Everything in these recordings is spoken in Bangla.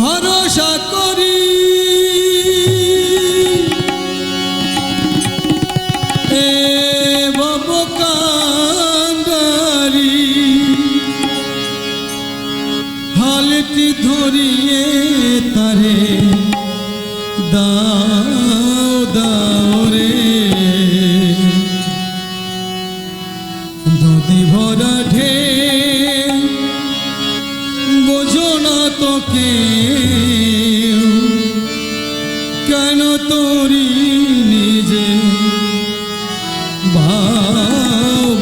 ভরসা করি। এ বাবকারি হালটি ধরিয়ে তারে দাও দাও রে। তো কেউ কেন তোরি নিজে ভাব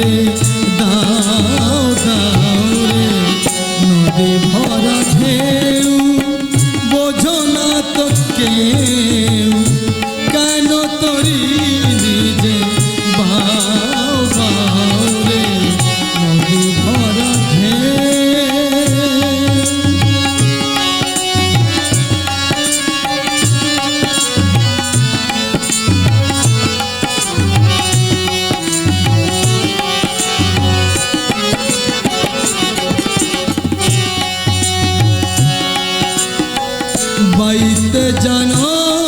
রে, দাও দাও রে। নদী ভরা ঢেউ, বোঝো না তো কেউ কেন তরি নিজে বা জানো?